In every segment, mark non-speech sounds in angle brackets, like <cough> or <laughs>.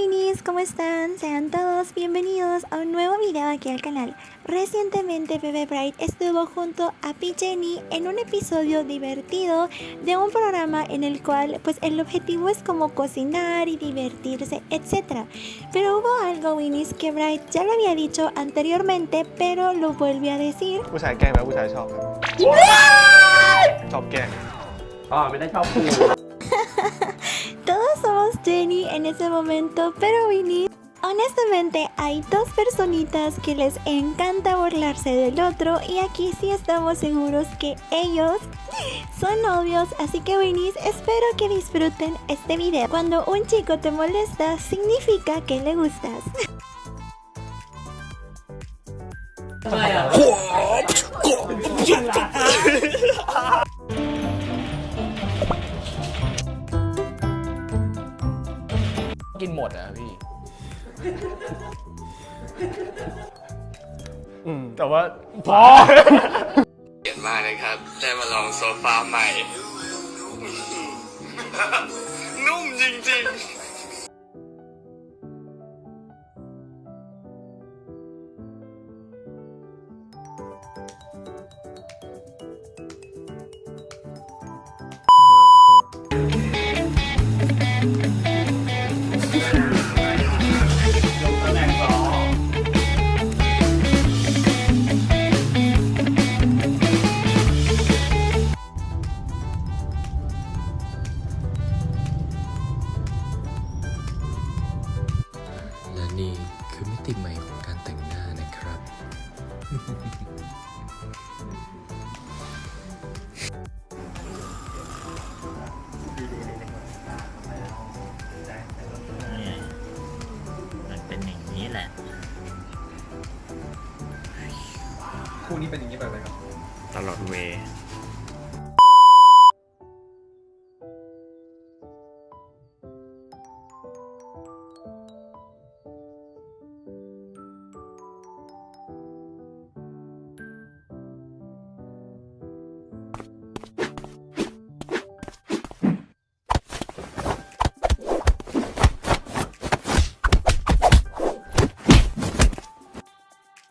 Winnies, ¿cómo están? Sean todos bienvenidos a un nuevo video aquí al canal. Recientemente Bebe Bright estuvo junto a P. Jenny en un episodio divertido de un programa en el cual pues el objetivo es como cocinar y divertirse, etc. Pero hubo algo Winnies que Bright ya lo había dicho anteriormente, pero lo vuelve a decir ผู้ชายแกล้งไหมผู้ชายชอบครับชอบแกล้งอ๋อไม่ได้ชอบกู Todos somos Jenny en ese momento, pero Winnie, honestamente hay dos personitas que les encanta burlarse del otro y aquí sí estamos seguros que ellos son novios, así que Winnie, espero que disfruten este video. Cuando un chico te molesta, significa que le gustas. กินหมดอะพี่ อืมแต่ว่าพอเกียดมากเลยครับ ได้มาลองโซฟาใหม่ นุ่มจริงๆ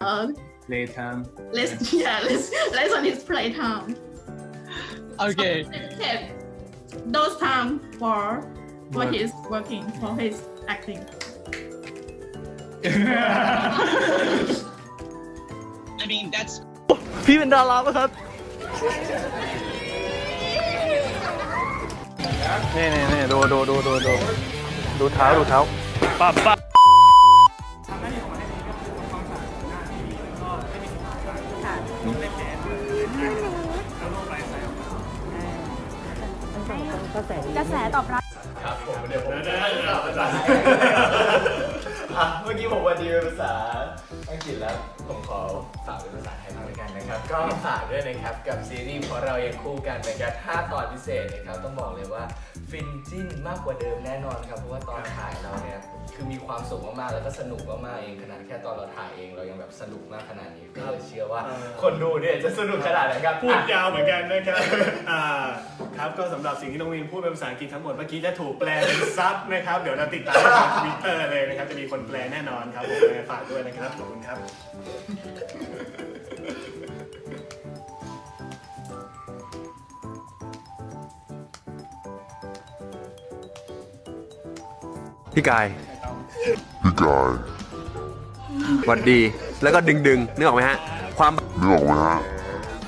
Uh, playtime let's yeah, let's let's on his playtime. okay Take those time for for his working for his acting. <laughs> I mean that's พี่เป็นดาราปะครับ นี่นี่นี่ดูดูดูดูดูดูเท้าดูเท้าปั๊บปั๊บ <laughs> กระแสตอบรับอะเมื่อกี้ผมว่าดีเป็นภาษาอังกฤษแล้ว ผมขอฝากเป็นภาษาไทย กันนะครับก็ฝากด้วยนะครับกับซีรีส์เพราะเรายังคู่กันนะครับ5ตอนพิเศษนะครับต้องบอกเลยว่าฟินจิ้นมากกว่าเดิมแน่นอนครับเพราะว่าตอนถ่ายเราเนี่ยคือมีความสุขมากๆแล้วก็สนุกมากๆเองขนาดแค่ตอนเราถ่ายเองเรายังแบบสนุกมากขนาดนี้ก็เลยเชื่อว่า คนดูเนี่ยจะสนุกขนาดไหนครับพูดยาวเหมือนกันนะครับอ่าครับก็สำหรับสิ่งที่น้องวินพูดเป็นภาษาอังกฤษทั้งหมดเมื่อกี้จะถูกแปลเป็นซับนะครับเดี๋ยวเราติดตามทางทวิตเตอร์เลยนะครับจะมีคนแปลแน่นอนครับผมยังไงฝากด้วยนะครับขอบคุณครับ พี่กาย พี่กายหวัดดี แล้วก็ดึงดึงๆนึกออกไหมฮะ ความนึกออกไหมฮะ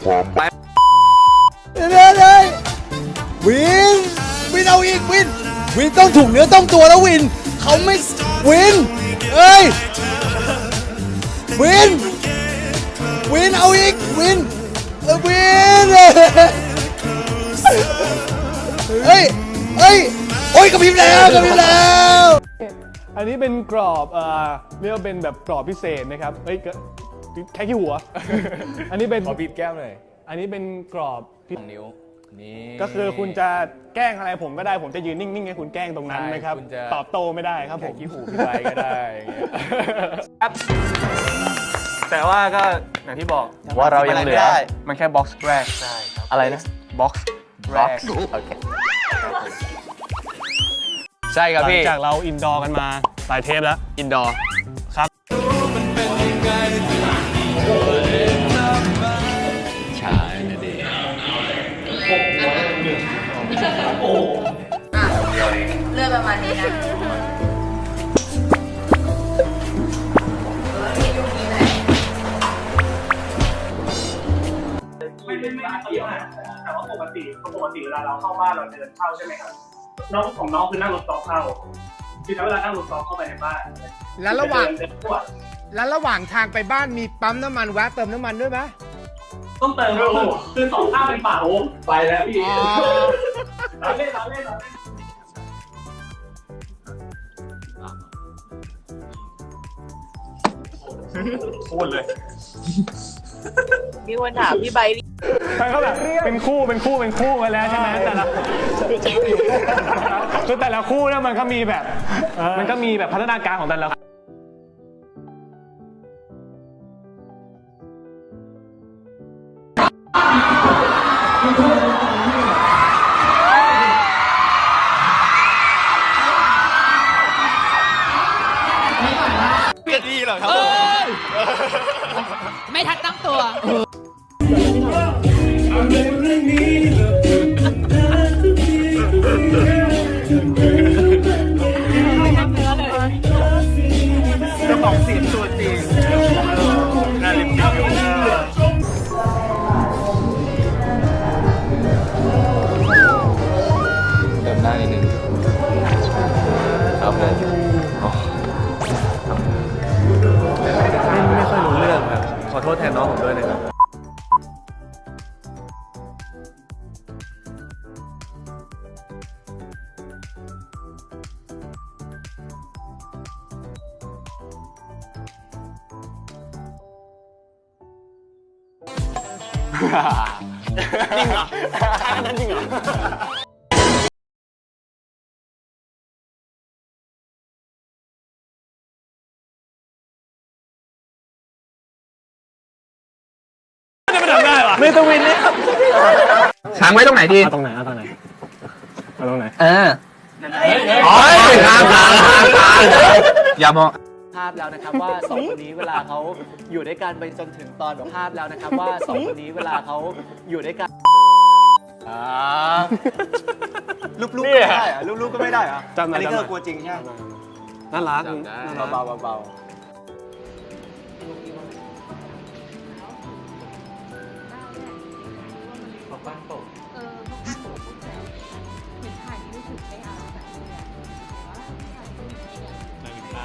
ความไปเลยเลยวิน วินเอาอีกวิน วินต้องถูกเนื้อต้องตัวแล้ววิน เขาไม่ วิน เอ้ย วิน วินเอาอีกวินเออวินเฮ้ยเฮ้ย โอ้ยกระพริบแล้วกระพริบแล้ว อันนี้เป็นกรอบเอ่อเรียกว่าเป็นแบบกรอบพิเศษนะครับเฮ้ยก็แค่ขี้หัว อันนี้เป็นขอบีบแก้มหน่อยอันนี้เป็นกรอบที่นิ้ว นี่ ก็คือคุณจะแกล้งอะไรผมก็ได้ผมจะยืนนิ่งๆให้คุณแกล้งตรงนั้นใช่นะครับคุณจะ ตอบโต้ไม่ได้ครับผแค่ม ขี้หูพี่ไปก็ได้อย่างเงี้ยครับแต่ว่าก็อย่างที่บอกว่าเรายังเหลือ มันแค่บ็อกซ์แรกใช่ครับอะไรนะ บ็อกซ์แรกโอเค ใช่ครับหลัพี่จากเราอินดอร์กันมาหลายเทปแล้ว อินดอร์ครับ ช้านะเด็กเลือดประมาณนี้นะไม่ไม่ไม่เกี่ยวนะแต่ว่าปกติปกติเวลาเราเข้าบ้านเราเดินเข้าใช่ไหมครับ น้องของน้องคือนั่งรถกอล์ฟเข้าคือใช้เวลานั่งรถกอล์ฟเข้าไปในบ้านแล้วระหว่างเดินทั่วแล้วระหว่างทางไปบ้านมีปั๊มน้ำมันแวะเติมน้ำมันด้วยไหมต้องเติมครับคือคือสองข้างเป็นป่าโอ้ไปแล้วพี่อ๋อเราเล่นเราเล่นเราเล่นพูดเลย มีคนถามพี่ใบร์ท ใช่ก็แบบเป็นคู่เป็นคู่เป็นคู่กันแล้วใช่ไหมแต่ละคือแต่ละคู่เนี่ยมันก็มีแบบ มันก็มีแบบพัฒนาการของแต่ละ แทนน้องผมด้วย นะครับจริงเหรออันนั้นจริงเหรอไม่ต้องวินเลยช้างไว้ตรงไหนดี เอาตรงไหนเอาตรงไหนเอาตรงไหนเออโอ้ยทางทางทางทางอย่ามอง ภาพแล้วนะครับว่าสองคนนี้เวลาเขาอยู่ด้วยกันไปจนถึงตอนภาพแล้วนะครับว่าสองคนนี้เวลาเขาอยู่ด้วยกันรูปๆก็ไม่ได้เหรอะรูปๆก็ไม่ได้เหรอะจำหน่อัอนยนี้จำหก็น่อยกลัวจริงใช่ไหมน่ารักจำได้น่ารัก เบาๆเบา เออเขาข้างผมเห็นถ่ายนี่รู้สึกไม่เอาแบบนี้อ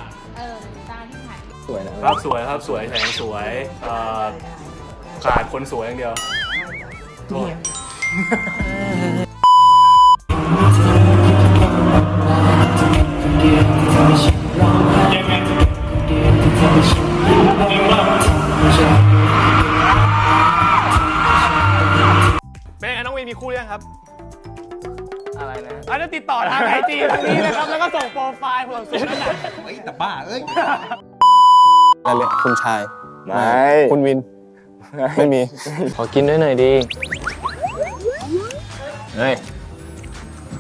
ะเออนาฬิกาที่ถ่ายสวยนะครับสวยครับสวยแสงสวยเอ่อขาดคนสวยอย่างเดียวโทษ นไงน้องวีมีคู่ยังครับ อะไรนะอาจจะติดต่อทางไอจีตรงนี้นะครับ แล้วก็ส่งโปรไฟล์ผมส่งนั่นแหละเฮ้ยแต่บ้าเอ้ยนั่นเลยคุณชายไม่ คุณวิน ไม่มี ขอกินด้วยหน่อยดี เฮ้ย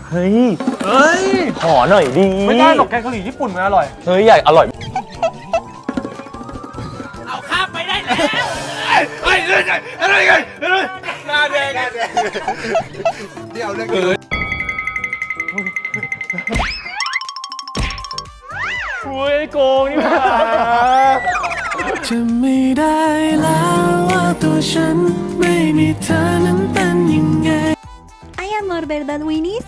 เฮ้ย เฮ้ย ขอหน่อยดี ไม่ได้หรอกแกงกะหรี่ญี่ปุ่นมันอร่อย เฮ้ยใหญ่อร่อย เดี๋ยวเรื่องอื่นอุ้ยโกงนี่หว่าจะไม่ได้แล้วว่าตัวฉันไม่มีเธอนั้นเป็นยังไง Ay amor, ¿verdad Winnie's?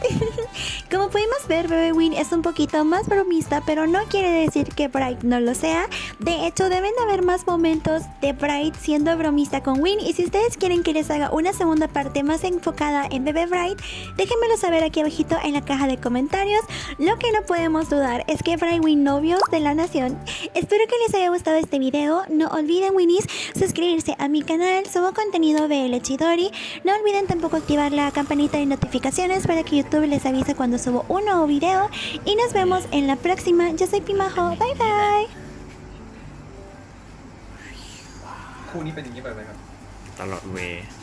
Como pudimos ver, Bebé Win es un poquito más bromista, pero no quiere decir que Bright no lo sea. De hecho, deben de haber más momentos de Bright siendo bromista con Win. Y si ustedes quieren que les haga una segunda parte más enfocada en Bebé Bright, déjenmelo saber aquí abajito en la caja de comentarios. Lo que no podemos dudar es que Bright Win novios de la nación. Espero que les haya gustado este video. No olviden Winnies suscribirse a mi canal. Subo contenido de Lechidori. No olviden tampoco activar la campanita de notificaciones para que YouTube les avise cuando subo un nuevo video. Y nos vemos en la próxima. Yo soy Pimajo. Bye bye. ตลอดเวย์